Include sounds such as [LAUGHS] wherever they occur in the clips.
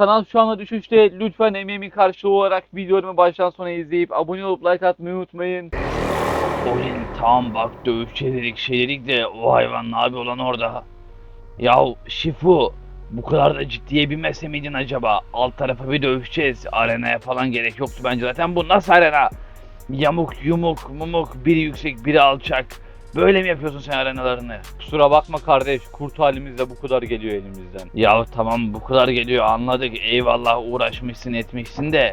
Kanal şu anda düşüşte. Lütfen emeğimin karşılığı olarak videomu baştan sona izleyip abone olup like atmayı unutmayın. Oyun tamam bak dövüşçe dedik şey de o hayvan abi olan orada. Yahu Şifu bu kadar da ciddiye binmese miydin acaba? Alt tarafa bir dövüşeceğiz. Arenaya falan gerek yoktu bence zaten. Bu nasıl arena? Yamuk yumuk mumuk biri yüksek biri alçak. Böyle mi yapıyorsun sen arenalarını? Kusura bakma kardeş. Kurt halimizde bu kadar geliyor elimizden. Ya tamam bu kadar geliyor anladık. Eyvallah uğraşmışsın etmişsin de.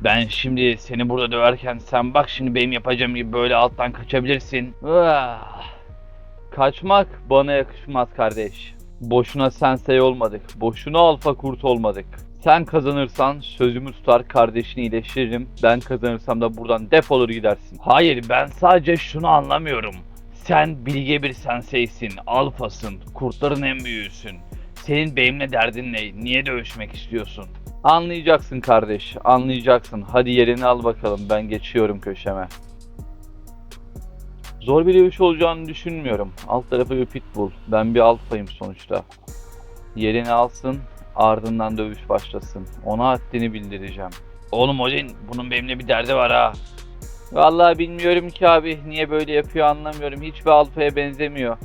Ben şimdi seni burada döverken sen bak şimdi benim yapacağım gibi böyle alttan kaçabilirsin. Ah, Kaçmak bana yakışmaz kardeş. Boşuna sensei olmadık. Boşuna alfa kurt olmadık. Sen kazanırsan sözümü tutar kardeşini iyileştiririm. Ben kazanırsam da buradan defolur gidersin. Hayır ben sadece şunu anlamıyorum. Sen bilge bir senseysin, alfasın, kurtların en büyüğüsün. Senin benimle derdin ne? Niye dövüşmek istiyorsun? Anlayacaksın kardeş, anlayacaksın. Hadi yerini al bakalım, ben geçiyorum köşeme. Zor bir dövüş olacağını düşünmüyorum. Alt tarafı bir pitbull. Ben bir alfayım sonuçta. Yerini alsın, ardından dövüş başlasın. Ona haddini bildireceğim. Oğlum Odin bunun benimle bir derdi var ha. Vallahi bilmiyorum ki abi, niye böyle yapıyor anlamıyorum. Hiçbir alfaya benzemiyor.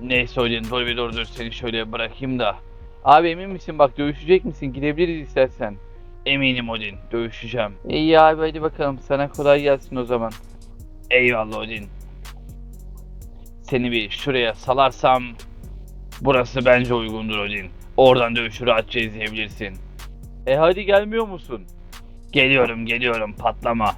Neyse Odin dur bir dur dur seni şöyle bırakayım da. Abi emin misin bak dövüşecek misin? Gidebiliriz istersen. Eminim Odin dövüşeceğim. İyi abi hadi bakalım. Sana kolay gelsin o zaman. Eyvallah Odin. Seni bir şuraya salarsam burası bence uygundur Odin. Oradan dövüşü rahatça izleyebilirsin. E hadi gelmiyor musun? Geliyorum geliyorum patlama.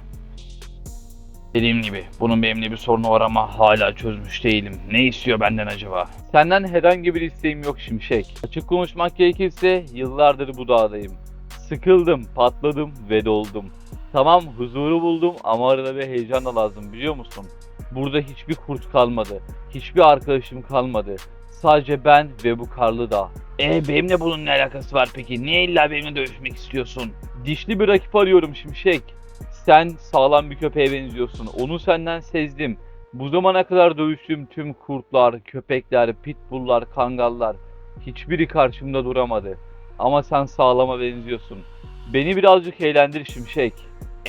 Dediğim gibi bunun benimle bir sorunu var ama hala çözmüş değilim. Ne istiyor benden acaba? Senden herhangi bir isteğim yok Şimşek. Açık konuşmak gerekirse yıllardır bu dağdayım. Sıkıldım, patladım ve doldum. Tamam huzuru buldum ama arada bir heyecan da lazım biliyor musun? Burada hiçbir kurt kalmadı. Hiçbir arkadaşım kalmadı. Sadece ben ve bu karlı dağ. E benimle bunun ne alakası var peki? Niye illa benimle dövüşmek istiyorsun? Dişli bir rakip arıyorum Şimşek. Sen sağlam bir köpeğe benziyorsun. Onu senden sezdim. Bu zamana kadar dövüştüğüm tüm kurtlar, köpekler, pitbulllar, kangallar hiçbiri karşımda duramadı. Ama sen sağlama benziyorsun. Beni birazcık eğlendir Şimşek.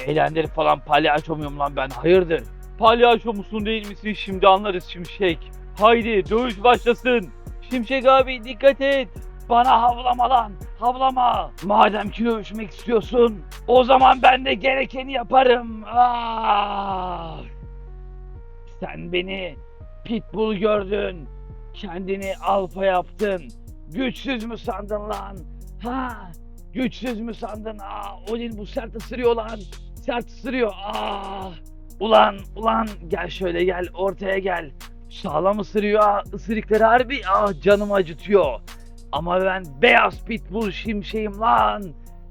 Eğlendir falan palyaço muyum lan ben? Hayırdır? Palyaço musun değil misin şimdi anlarız Şimşek. Haydi dövüş başlasın. Şimşek abi dikkat et. Bana havlama lan. Havlama. Madem ki dövüşmek istiyorsun o zaman ben de gerekeni yaparım. Ah! Sen beni pitbull gördün. Kendini alfa yaptın. Güçsüz mü sandın lan? Ha? Güçsüz mü sandın? Aa, Odin bu sert ısırıyor lan. Sert ısırıyor. Aa! Ulan ulan gel şöyle gel ortaya gel. Sağlam ısırıyor. Aa, ısırıkları harbi ah canımı acıtıyor. Ama ben beyaz pitbull şimşeğim lan.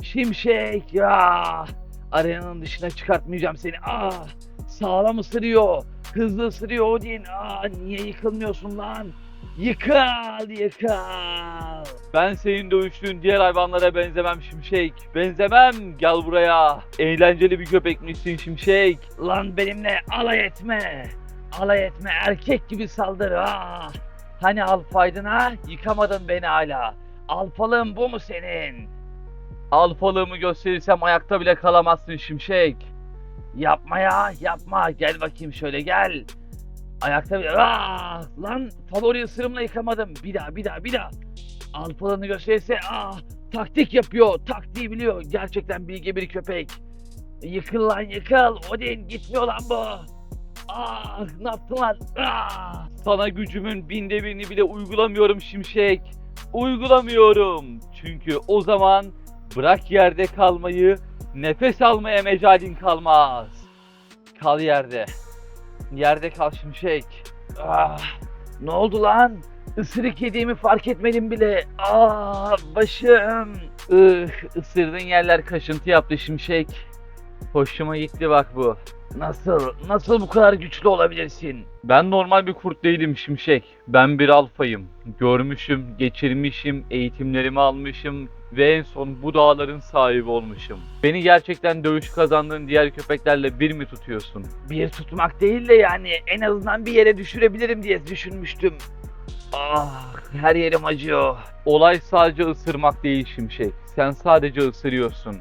Şimşek ya. Arenanın dışına çıkartmayacağım seni. Ah sağlam ısırıyor. Hızlı ısırıyor Odin. Aa niye yıkılmıyorsun lan? Yıkıl yıkıl. Ben senin dövüştüğün diğer hayvanlara benzemem Şimşek. Benzemem. Gel buraya. Eğlenceli bir köpekmişsin Şimşek. Lan benimle alay etme. Alay etme erkek gibi saldır ha. Hani alfaydın ha? Yıkamadın beni hala. Alfalığın bu mu senin? Alfalığımı gösterirsem ayakta bile kalamazsın Şimşek. Yapma ya yapma. Gel bakayım şöyle gel. Ayakta bir... Ah! Lan favori ısırımla yıkamadım. Bir daha bir daha bir daha. Alfalığını gösterirse ah taktik yapıyor. Taktiği biliyor. Gerçekten bilge bir köpek. Yıkıl lan yıkıl. Odin gitmiyor lan bu. Ah ne yaptın lan? Ah! Sana gücümün binde birini bile uygulamıyorum Şimşek. Uygulamıyorum. Çünkü o zaman bırak yerde kalmayı, nefes almaya mecalin kalmaz. Kal yerde. Yerde kal Şimşek. Ah, ne oldu lan? Isırık yediğimi fark etmedim bile. Ah başım. Ih, ısırdığın yerler kaşıntı yaptı Şimşek. Hoşuma gitti bak bu. Nasıl, nasıl bu kadar güçlü olabilirsin? Ben normal bir kurt değilim Şimşek. Ben bir alfayım. Görmüşüm, geçirmişim, eğitimlerimi almışım ve en son bu dağların sahibi olmuşum. Beni gerçekten dövüş kazandığın diğer köpeklerle bir mi tutuyorsun? Bir tutmak değil de yani en azından bir yere düşürebilirim diye düşünmüştüm. Ah, her yerim acıyor. Olay sadece ısırmak değil Şimşek. Sen sadece ısırıyorsun.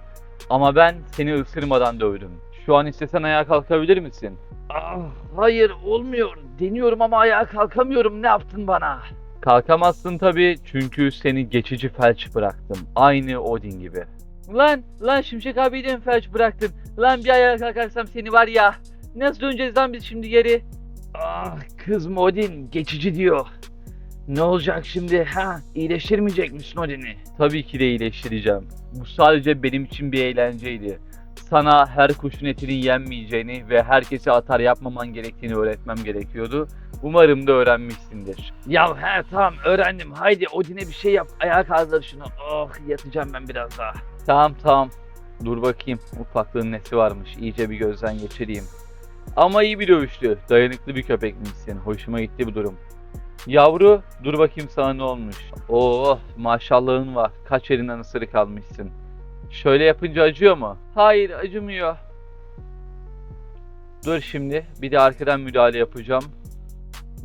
Ama ben seni ısırmadan dövdüm. Şu an istesen ayağa kalkabilir misin? Ah, hayır olmuyor. Deniyorum ama ayağa kalkamıyorum. Ne yaptın bana? Kalkamazsın tabii çünkü seni geçici felç bıraktım. Aynı Odin gibi. Lan, lan Şimşek abi de mi felç bıraktın? Lan bir ayağa kalkarsam seni var ya. Nasıl döneceğiz lan biz şimdi geri? Ah kız Modin geçici diyor. Ne olacak şimdi ha? İyileştirmeyecek misin Odin'i? Tabii ki de iyileştireceğim. Bu sadece benim için bir eğlenceydi. Sana her kuşun etinin yenmeyeceğini ve herkese atar yapmaman gerektiğini öğretmem gerekiyordu. Umarım da öğrenmişsindir. Ya he tamam öğrendim. Haydi Odin'e bir şey yap. Ayağa kaldır şunu. Oh yatacağım ben biraz daha. Tamam tamam. Dur bakayım. Ufaklığın nesi varmış. İyice bir gözden geçireyim. Ama iyi bir dövüştü. Dayanıklı bir köpekmişsin. Hoşuma gitti bu durum. Yavru dur bakayım sana ne olmuş. Oo maşallahın var. Kaç yerinden ısırık almışsın. Şöyle yapınca acıyor mu? Hayır acımıyor. Dur şimdi bir de arkadan müdahale yapacağım.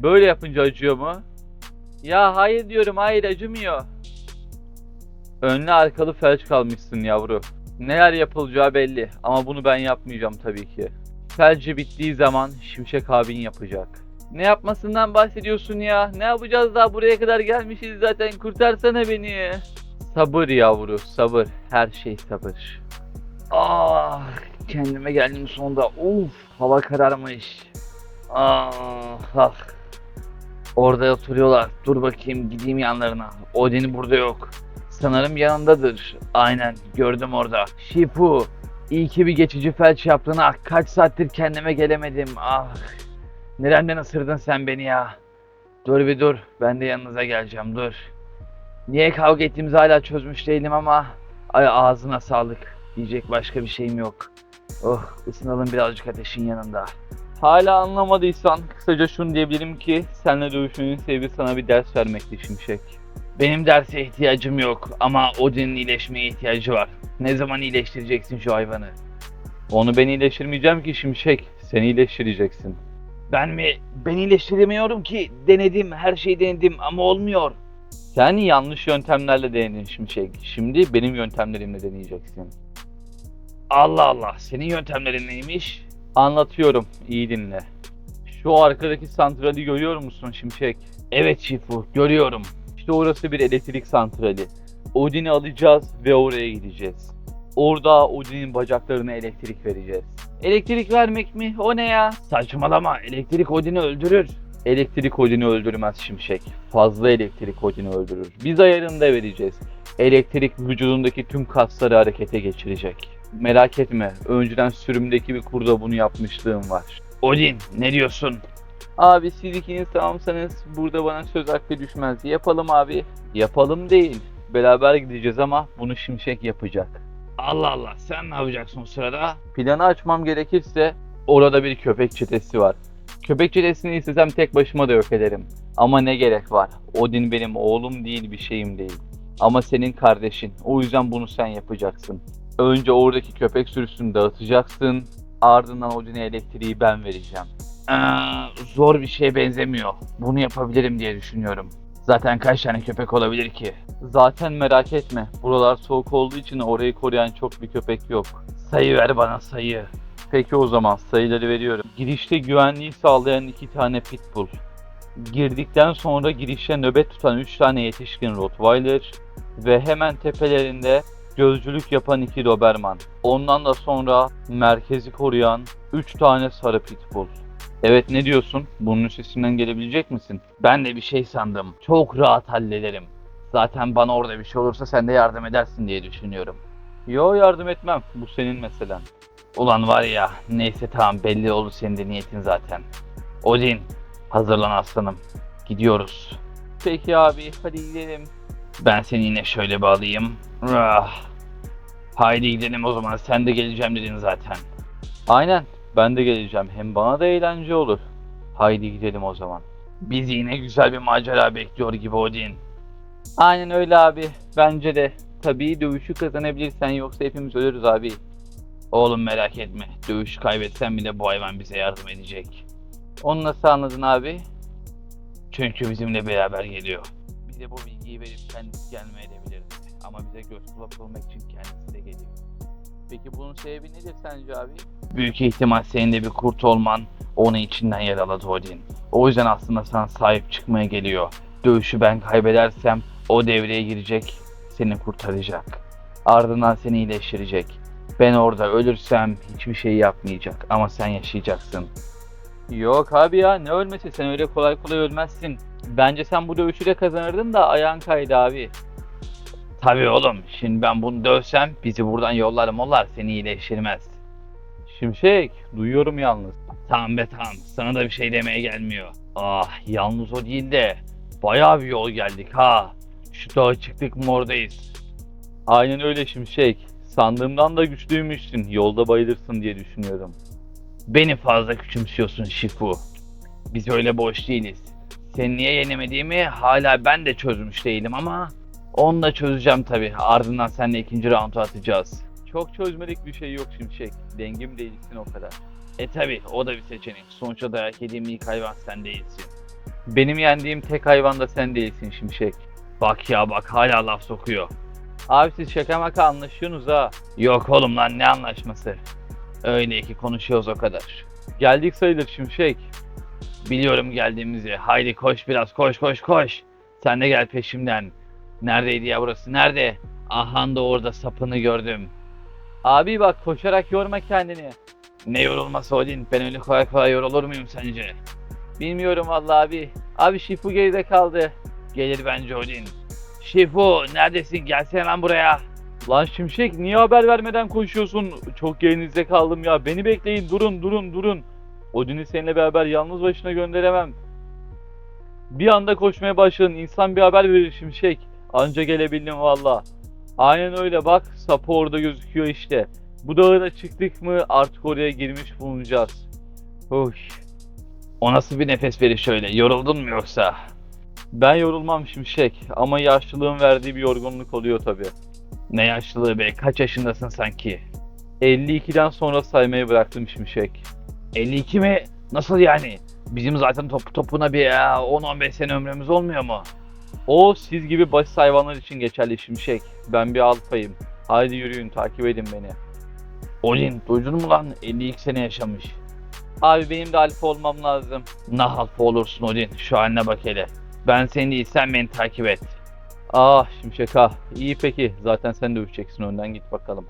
Böyle yapınca acıyor mu? Ya hayır diyorum hayır acımıyor. Önlü arkalı felç kalmışsın yavru. Neler yapılacağı belli ama bunu ben yapmayacağım tabii ki. Felci bittiği zaman Şimşek abin yapacak. Ne yapmasından bahsediyorsun ya? Ne yapacağız daha buraya kadar gelmişiz zaten kurtarsana beni. Sabır yavru sabır. Her şey sabır. Ah kendime geldim sonunda. Uf hava kararmış. Ah ah. Orada oturuyorlar. Dur bakayım gideyim yanlarına. Odin burada yok. Sanırım yanındadır. Aynen gördüm orada. Şifu iyi ki bir geçici felç yaptın. Ah kaç saattir kendime gelemedim. Ah. Nereden ısırdın sen beni ya? Dur bir dur. Ben de yanınıza geleceğim dur. Niye kavga ettiğimizi hala çözmüş değilim ama ay ağzına sağlık. Diyecek başka bir şeyim yok. Oh ısınalım birazcık ateşin yanında. Hala anlamadıysan kısaca şunu diyebilirim ki seninle dövüşmenin sebebi sana bir ders vermekti Şimşek. Benim derse ihtiyacım yok ama Odin'in iyileşmeye ihtiyacı var. Ne zaman iyileştireceksin şu hayvanı? Onu ben iyileştirmeyeceğim ki Şimşek. Sen iyileştireceksin. Ben mi? Ben iyileştiremiyorum ki. Denedim, her şeyi denedim ama olmuyor. Sen yanlış yöntemlerle denedin Şimşek. Şimdi benim yöntemlerimle deneyeceksin. Allah Allah, senin yöntemlerin neymiş? Anlatıyorum. iyi dinle. Şu arkadaki santrali görüyor musun Şimşek? Evet Şifu, görüyorum. İşte orası bir elektrik santrali. Odin'i alacağız ve oraya gideceğiz. Orada Odin'in bacaklarına elektrik vereceğiz. Elektrik vermek mi? O ne ya? Saçmalama, elektrik Odin'i öldürür. Elektrik Odin'i öldürmez Şimşek. Fazla elektrik Odin'i öldürür. Biz ayarında vereceğiz. Elektrik vücudundaki tüm kasları harekete geçirecek. Merak etme, önceden sürümdeki bir kurda bunu yapmışlığım var. Odin, ne diyorsun? Abi siz ikiniz tamamsanız burada bana söz hakkı düşmez. Yapalım abi. Yapalım değil. Beraber gideceğiz ama bunu Şimşek yapacak. Allah Allah, sen ne yapacaksın o sırada? Planı açmam gerekirse orada bir köpek çetesi var. Köpek çetesini istesem tek başıma da yok ederim. Ama ne gerek var? Odin benim oğlum değil bir şeyim değil. Ama senin kardeşin. O yüzden bunu sen yapacaksın. Önce oradaki köpek sürüsünü dağıtacaksın. Ardından Odin'e elektriği ben vereceğim. Ee, zor bir şeye benzemiyor. Bunu yapabilirim diye düşünüyorum. Zaten kaç tane köpek olabilir ki? Zaten merak etme. Buralar soğuk olduğu için orayı koruyan çok bir köpek yok. Sayı ver bana sayı. Peki o zaman sayıları veriyorum. Girişte güvenliği sağlayan iki tane pitbull. Girdikten sonra girişte nöbet tutan 3 tane yetişkin Rottweiler ve hemen tepelerinde gözcülük yapan iki Doberman. Ondan da sonra merkezi koruyan 3 tane sarı pitbull. Evet ne diyorsun? Bunun üstesinden gelebilecek misin? Ben de bir şey sandım. Çok rahat hallederim. Zaten bana orada bir şey olursa sen de yardım edersin diye düşünüyorum. Yo yardım etmem. Bu senin meselen. Ulan var ya, neyse tamam belli oldu senin de niyetin zaten. Odin, hazırlan aslanım. Gidiyoruz. Peki abi hadi gidelim. Ben seni yine şöyle bağlayayım. Ah. Haydi gidelim o zaman. Sen de geleceğim dedin zaten. Aynen ben de geleceğim. Hem bana da eğlence olur. Haydi gidelim o zaman. Bizi yine güzel bir macera bekliyor gibi Odin. Aynen öyle abi. Bence de. Tabii dövüşü kazanabilirsen yoksa hepimiz ölürüz abi. Oğlum merak etme. Dövüş kaybetsen bile bu hayvan bize yardım edecek. Onu nasıl anladın abi? Çünkü bizimle beraber geliyor. bize bu bilgiyi verip kendisi gelmeyebilirdi. Ama bize göz kulak olmak için kendisi de geliyor. Peki bunun sebebi nedir sence abi? Büyük ihtimal senin de bir kurt olman onu içinden yaraladı Odin. O yüzden aslında sana sahip çıkmaya geliyor. Dövüşü ben kaybedersem o devreye girecek, seni kurtaracak. Ardından seni iyileştirecek. Ben orada ölürsem hiçbir şey yapmayacak ama sen yaşayacaksın. Yok abi ya ne ölmesi sen öyle kolay kolay ölmezsin. Bence sen bu dövüşü de kazanırdın da ayağın kaydı abi. Tabii oğlum şimdi ben bunu dövsem bizi buradan yollar mollar seni iyileştirmez. Şimşek duyuyorum yalnız. Tamam be tamam sana da bir şey demeye gelmiyor. Ah yalnız o değil de bayağı bir yol geldik ha. Şu dağa çıktık mı oradayız. Aynen öyle Şimşek. Sandığımdan da güçlüymüşsün. Yolda bayılırsın diye düşünüyorum. Beni fazla küçümsüyorsun Şifu. Biz öyle boş değiliz. Seni niye yenemediğimi hala ben de çözmüş değilim ama onu da çözeceğim tabi. Ardından seninle ikinci roundu atacağız. Çok çözmelik bir şey yok Şimşek. Dengim değilsin o kadar. E tabi o da bir seçenek. Sonuçta dayak yediğim ilk hayvan sen değilsin. Benim yendiğim tek hayvan da sen değilsin Şimşek. Bak ya bak hala laf sokuyor. Abi siz şaka maka anlaşıyorsunuz ha. Yok oğlum lan ne anlaşması. Öyle ki konuşuyoruz o kadar. Geldik sayılır Şimşek. Biliyorum geldiğimizi. Haydi koş biraz koş koş koş. Sen de gel peşimden. Neredeydi ya burası nerede? Ahan da orada sapını gördüm. Abi bak koşarak yorma kendini. Ne yorulması Odin? Ben öyle kolay kolay yorulur muyum sence? Bilmiyorum vallahi abi. Abi Şifu geride kaldı. Gelir bence Odin. Şifu neredesin? Gelsene lan buraya. Lan Şimşek niye haber vermeden koşuyorsun? Çok gerinizde kaldım ya. Beni bekleyin. Durun durun durun. Odin'i seninle beraber yalnız başına gönderemem. Bir anda koşmaya başladın. İnsan bir haber verir Şimşek. Anca gelebildim valla. Aynen öyle bak. Sapı orada gözüküyor işte. Bu dağa da çıktık mı artık oraya girmiş bulunacağız. Hoş. O nasıl bir nefes veriş öyle? Yoruldun mu yoksa? Ben yorulmam Şimşek ama yaşlılığın verdiği bir yorgunluk oluyor tabi. Ne yaşlılığı be? Kaç yaşındasın sanki? 52'den sonra saymayı bıraktım Şimşek. 52 mi? Nasıl yani? Bizim zaten topu topuna bir ya, 10-15 sene ömrümüz olmuyor mu? O siz gibi basit hayvanlar için geçerli Şimşek. Ben bir alfayım. Haydi yürüyün takip edin beni. Olin duydun mu lan? 52 sene yaşamış. Abi benim de alfa olmam lazım. Nah alfa olursun Odin. Şu haline bak hele. Ben seni değil sen beni takip et. Ah Şimşek ah. İyi peki. Zaten sen dövüşeceksin önden git bakalım.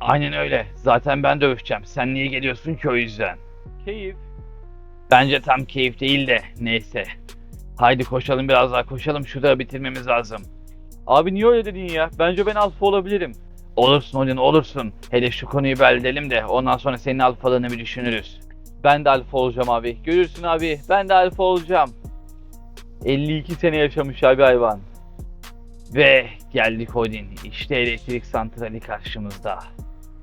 Aynen öyle. Zaten ben dövüşeceğim. Sen niye geliyorsun ki o yüzden? Keyif. Bence tam keyif değil de neyse. Haydi koşalım biraz daha koşalım. Şurada bitirmemiz lazım. Abi niye öyle dedin ya? Bence ben alfa olabilirim. Olursun Odin olursun. Hele şu konuyu bir halledelim de ondan sonra senin alfalığını bir düşünürüz. Ben de alfa olacağım abi. Görürsün abi. Ben de alfa olacağım. 52 sene yaşamış abi hayvan. Ve geldik Odin. İşte elektrik santrali karşımızda.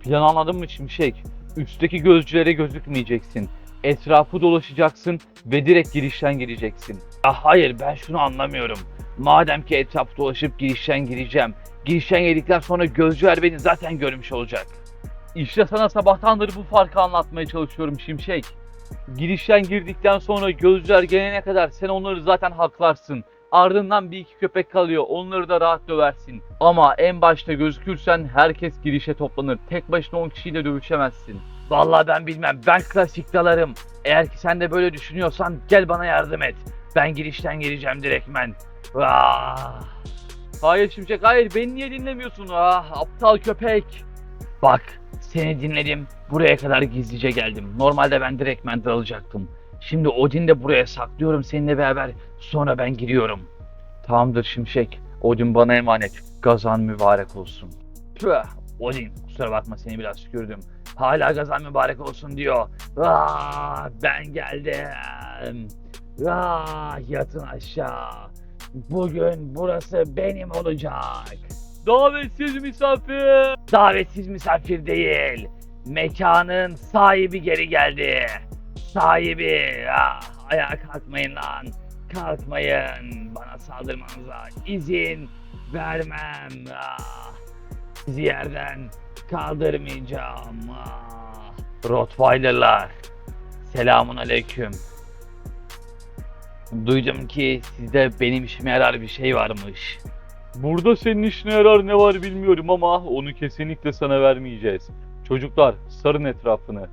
Plan anladın mı Şimşek? Üstteki gözcülere gözükmeyeceksin. Etrafı dolaşacaksın ve direkt girişten gireceksin. Ya hayır ben şunu anlamıyorum. Madem ki etraf dolaşıp girişten gireceğim. Girişten girdikten sonra gözcüler beni zaten görmüş olacak. İşte sana sabahtandır bu farkı anlatmaya çalışıyorum Şimşek. Girişten girdikten sonra gözcüler gelene kadar sen onları zaten haklarsın. Ardından bir iki köpek kalıyor. Onları da rahat döversin. Ama en başta gözükürsen herkes girişe toplanır. Tek başına 10 kişiyle dövüşemezsin. Vallahi ben bilmem. Ben klasik dalarım. Eğer ki sen de böyle düşünüyorsan gel bana yardım et. Ben girişten gireceğim direktmen. Ah. Hayır Şimşek hayır. Beni niye dinlemiyorsun? Ah aptal köpek. Bak seni dinledim. Buraya kadar gizlice geldim. Normalde ben direktmen dalacaktım. Şimdi Odin de buraya saklıyorum seninle beraber. Sonra ben giriyorum. Tamamdır Şimşek. Odin bana emanet. Gazan mübarek olsun. Tüh. Odin kusura bakma seni biraz tükürdüm. Hala gazan mübarek olsun diyor. Aa, ben geldim. Aa, yatın aşağı. Bugün burası benim olacak. Davetsiz misafir. Davetsiz misafir değil. Mekanın sahibi geri geldi. Sahibi. Ah, ayağa kalkmayın lan. Kalkmayın. Bana saldırmanıza izin vermem. Ah, sizi yerden kaldırmayacağım. Ah. Rottweiler'lar. Selamun aleyküm. Duydum ki sizde benim işime yarar bir şey varmış. Burada senin işine yarar ne var bilmiyorum ama onu kesinlikle sana vermeyeceğiz. Çocuklar sarın etrafını.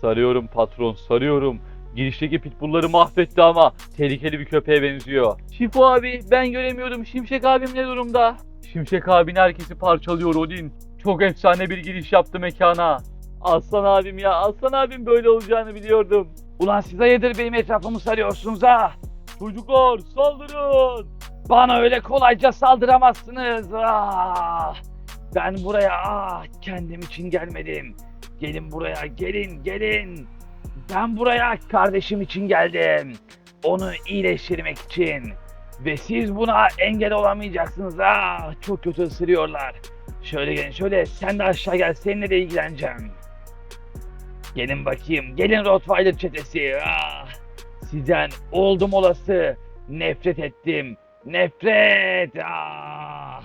Sarıyorum patron sarıyorum. Girişteki pitbullları mahvetti ama tehlikeli bir köpeğe benziyor. Şifu abi ben göremiyorum. Şimşek abim ne durumda? Şimşek abin herkesi parçalıyor Odin. Çok efsane bir giriş yaptı mekana. Aslan abim ya Aslan abim böyle olacağını biliyordum. Ulan siz hayırdır benim etrafımı sarıyorsunuz ha? Çocuklar saldırın. Bana öyle kolayca saldıramazsınız. Ah! Ben buraya ah, kendim için gelmedim. Gelin buraya, gelin, gelin. Ben buraya kardeşim için geldim. Onu iyileştirmek için. Ve siz buna engel olamayacaksınız. Ah, çok kötü ısırıyorlar. Şöyle gelin, şöyle sen de aşağı gel. Seninle de ilgileneceğim. Gelin bakayım. Gelin Rottweiler çetesi. Ah! Sizden oldum olası nefret ettim. Nefret! Ah!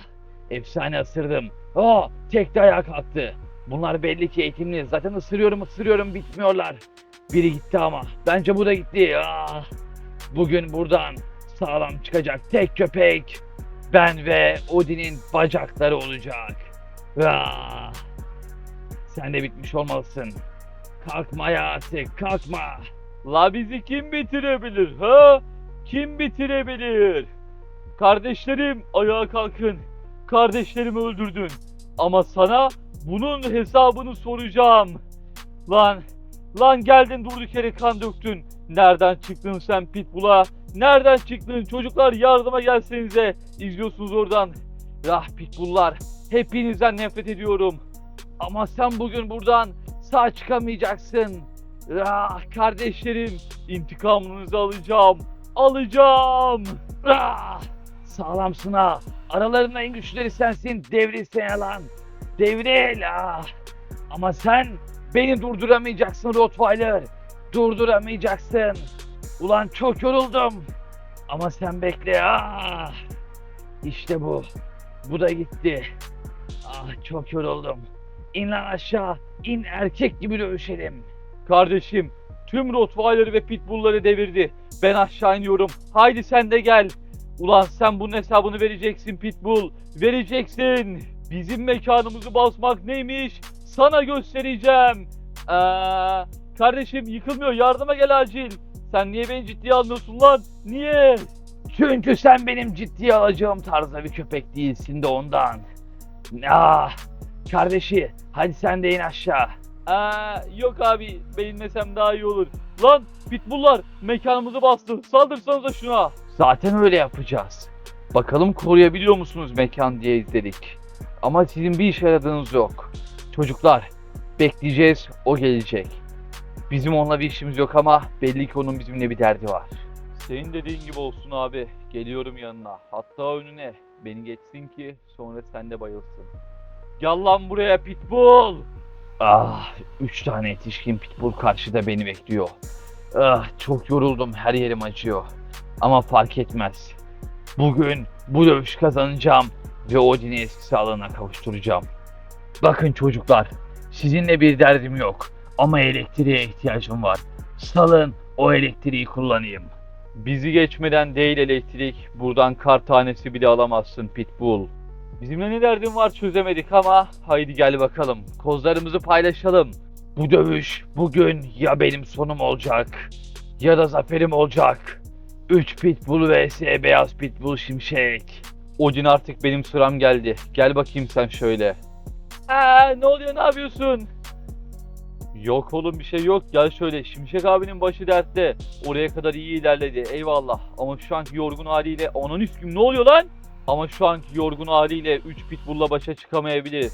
Efsane ısırdım. Oh, tek de ayağa kalktı. Bunlar belli ki eğitimli. Zaten ısırıyorum ısırıyorum bitmiyorlar. Biri gitti ama. Bence bu da gitti. Ah! Bugün buradan sağlam çıkacak tek köpek. Ben ve Odin'in bacakları olacak. Ah! Sen de bitmiş olmalısın. Kalkma ya kalkma. La bizi kim bitirebilir ha? Kim bitirebilir? Kardeşlerim ayağa kalkın. Kardeşlerimi öldürdün. Ama sana bunun hesabını soracağım. Lan, lan geldin durduk yere kan döktün. Nereden çıktın sen Pitbull'a? Nereden çıktın? Çocuklar yardıma gelsenize. İzliyorsunuz oradan. Ah Pitbull'lar. Hepinizden nefret ediyorum. Ama sen bugün buradan sağ çıkamayacaksın. Ah kardeşlerim intikamınızı alacağım. Alacağım. Ah! Sağlamsın ha. Aralarında en güçleri sensin. Devrilsene lan. Devril. Ah! Ama sen beni durduramayacaksın Rottweiler. Durduramayacaksın. Ulan çok yoruldum. Ama sen bekle. Ah! İşte bu. Bu da gitti. Ah çok yoruldum. İn lan aşağı. İn erkek gibi dövüşelim. Kardeşim tüm Rottweiler'ı ve Pitbull'ları devirdi. Ben aşağı iniyorum. Haydi sen de gel. Ulan sen bunun hesabını vereceksin Pitbull. Vereceksin. Bizim mekanımızı basmak neymiş? Sana göstereceğim. Ee, kardeşim yıkılmıyor. Yardıma gel acil. Sen niye beni ciddiye almıyorsun lan? Niye? Çünkü sen benim ciddiye alacağım tarzda bir köpek değilsin de ondan. Ah, kardeşi hadi sen de in aşağı. Aa, yok abi ben inmesem daha iyi olur. Lan Pitbull'lar mekanımızı bastı. Saldırsanıza şuna. Zaten öyle yapacağız. Bakalım koruyabiliyor musunuz mekan diye izledik. Ama sizin bir işe yaradığınız yok. Çocuklar bekleyeceğiz o gelecek. Bizim onunla bir işimiz yok ama belli ki onun bizimle bir derdi var. Senin dediğin gibi olsun abi. Geliyorum yanına. Hatta önüne. Beni geçsin ki sonra sen de bayılsın. Gel lan buraya Pitbull. Ah, üç tane yetişkin pitbull karşıda beni bekliyor. Ah, çok yoruldum, her yerim acıyor. Ama fark etmez. Bugün bu dövüş kazanacağım ve Odin'i eski sağlığına kavuşturacağım. Bakın çocuklar, sizinle bir derdim yok ama elektriğe ihtiyacım var. Salın o elektriği kullanayım. Bizi geçmeden değil elektrik. Buradan kar tanesi bile alamazsın Pitbull. Bizimle ne derdin var çözemedik ama haydi gel bakalım. Kozlarımızı paylaşalım. Bu dövüş bugün ya benim sonum olacak ya da zaferim olacak. 3 pitbull vs beyaz pitbull şimşek. Odin artık benim sıram geldi. Gel bakayım sen şöyle. Aa, ne oluyor ne yapıyorsun? Yok oğlum bir şey yok. Gel şöyle. Şimşek abinin başı dertte. Oraya kadar iyi ilerledi. Eyvallah. Ama şu anki yorgun haliyle... Onun üstüm ne oluyor lan? Ama şu anki yorgun haliyle 3 pitbull'la başa çıkamayabilir.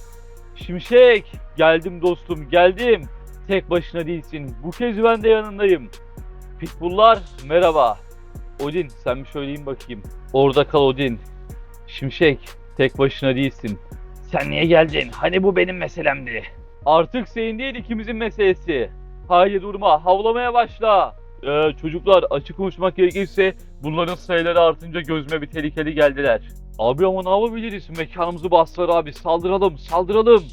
Şimşek! Geldim dostum geldim. Tek başına değilsin. Bu kez ben de yanındayım. Pitbull'lar merhaba. Odin sen bir söyleyeyim bakayım. Orada kal Odin. Şimşek tek başına değilsin. Sen niye geldin? Hani bu benim meselemdi. Artık senin değil ikimizin meselesi. Haydi durma havlamaya başla. Ee, çocuklar açık konuşmak gerekirse bunların sayıları artınca gözüme bir tehlikeli geldiler. Abi ama ne yapabiliriz? Mekanımızı bastılar abi. Saldıralım, saldıralım.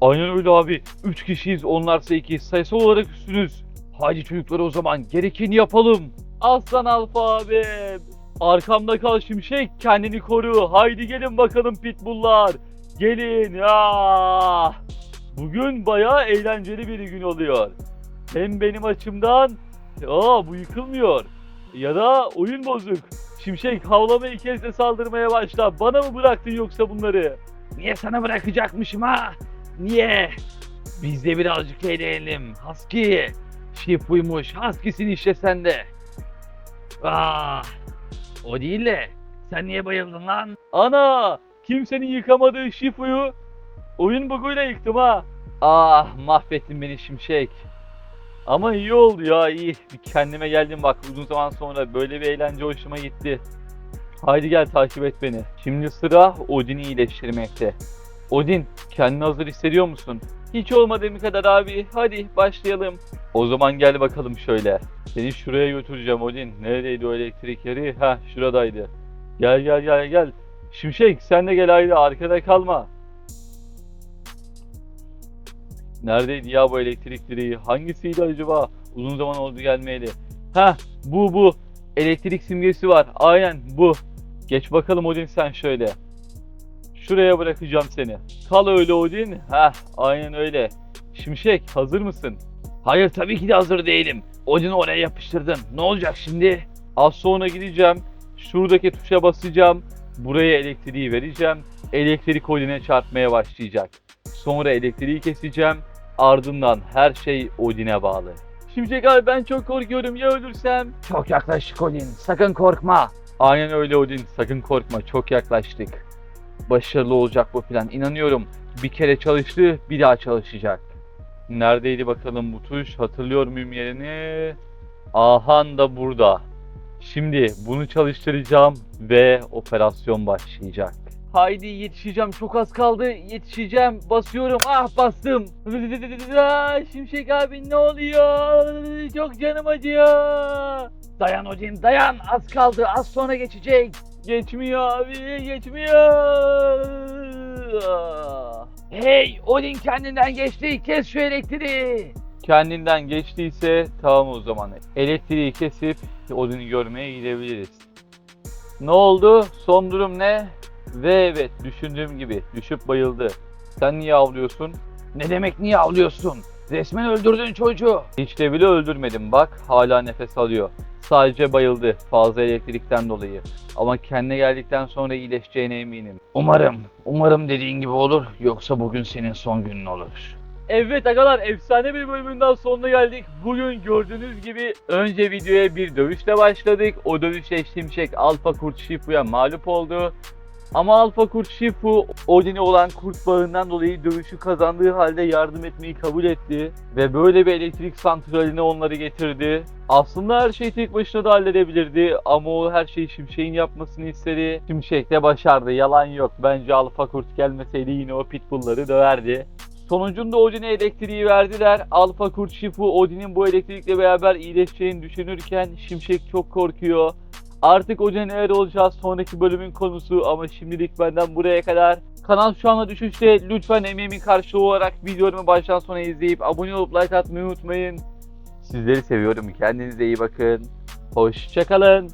Aynen öyle abi. 3 kişiyiz, onlarsa 2. Sayısal olarak üstünüz. Haydi çocuklar o zaman gerekeni yapalım. Aslan Alfa abim. Arkamda kal Şimşek kendini koru. Haydi gelin bakalım pitbulllar. Gelin ya. Bugün bayağı eğlenceli bir gün oluyor. Hem benim açımdan Aa bu yıkılmıyor. Ya da oyun bozuk. Şimşek havlamayı kes de saldırmaya başla. Bana mı bıraktın yoksa bunları? Niye sana bırakacakmışım ha? Niye? Biz de birazcık eğlenelim. Husky. Şifuymuş. Husky'sin işte sen de. Ah. O değil de. Sen niye bayıldın lan? Ana! Kimsenin yıkamadığı Shifu'yu oyun buguyla yıktım ha. Ah mahvettin beni Şimşek. Ama iyi oldu ya iyi. Bir kendime geldim bak uzun zaman sonra böyle bir eğlence hoşuma gitti. Haydi gel takip et beni. Şimdi sıra Odin'i iyileştirmekte. Odin kendini hazır hissediyor musun? Hiç olmadığım kadar abi. Hadi başlayalım. O zaman gel bakalım şöyle. Seni şuraya götüreceğim Odin. Neredeydi o elektrik yeri? Ha şuradaydı. Gel gel gel gel. Şimşek sen de gel haydi arkada kalma. Neredeydi ya bu elektrik direği? Hangisiydi acaba? Uzun zaman oldu gelmeyeli. Ha bu bu. Elektrik simgesi var. Aynen bu. Geç bakalım Odin sen şöyle. Şuraya bırakacağım seni. Kal öyle Odin. Ha aynen öyle. Şimşek hazır mısın? Hayır tabii ki de hazır değilim. Odin'i oraya yapıştırdın. Ne olacak şimdi? Az sonra gideceğim. Şuradaki tuşa basacağım. Buraya elektriği vereceğim. Elektrik Odin'e çarpmaya başlayacak. Sonra elektriği keseceğim. Ardından her şey Odin'e bağlı. Şimşek abi ben çok korkuyorum ya ölürsem? Çok yaklaştık Odin. Sakın korkma. Aynen öyle Odin. Sakın korkma. Çok yaklaştık. Başarılı olacak bu plan. İnanıyorum. Bir kere çalıştı, bir daha çalışacak. Neredeydi bakalım bu tuş? Hatırlıyor muyum yerini? Ahan da burada. Şimdi bunu çalıştıracağım ve operasyon başlayacak. Haydi yetişeceğim. Çok az kaldı. Yetişeceğim. Basıyorum. Ah bastım. [LAUGHS] Şimşek abi ne oluyor? Çok canım acıyor. Dayan Odin dayan. Az kaldı. Az sonra geçecek. Geçmiyor abi, geçmiyor. Hey Odin kendinden geçti. Kes şu elektriği. Kendinden geçtiyse tamam o zaman. Elektriği kesip Odin'i görmeye gidebiliriz. Ne oldu? Son durum ne? Ve evet düşündüğüm gibi düşüp bayıldı. Sen niye avlıyorsun? Ne demek niye avlıyorsun? Resmen öldürdün çocuğu. Hiç de bile öldürmedim bak hala nefes alıyor. Sadece bayıldı fazla elektrikten dolayı. Ama kendine geldikten sonra iyileşeceğine eminim. Umarım, umarım dediğin gibi olur. Yoksa bugün senin son günün olur. Evet agalar efsane bir bölümün daha sonuna geldik. Bugün gördüğünüz gibi önce videoya bir dövüşle başladık. O dövüşle Şimşek Alfa Kurt Shifu'ya mağlup oldu. Ama Alfa Kurt Shifu Odin'e olan kurt bağından dolayı dövüşü kazandığı halde yardım etmeyi kabul etti. Ve böyle bir elektrik santraline onları getirdi. Aslında her şeyi tek başına da halledebilirdi ama o her şeyi Şimşek'in yapmasını istedi. Şimşek de başardı yalan yok. Bence Alfa Kurt gelmeseydi yine o pitbullları döverdi. Sonucunda Odin'e elektriği verdiler. Alfa Kurt Shifu Odin'in bu elektrikle beraber iyileşeceğini düşünürken Şimşek çok korkuyor. Artık Odin'e neler olacağı sonraki bölümün konusu ama şimdilik benden buraya kadar. Kanal şu anda düşüşte. Lütfen emeğimin karşılığı olarak videomu baştan sona izleyip abone olup like atmayı unutmayın. Sizleri seviyorum. Kendinize iyi bakın. Hoşçakalın.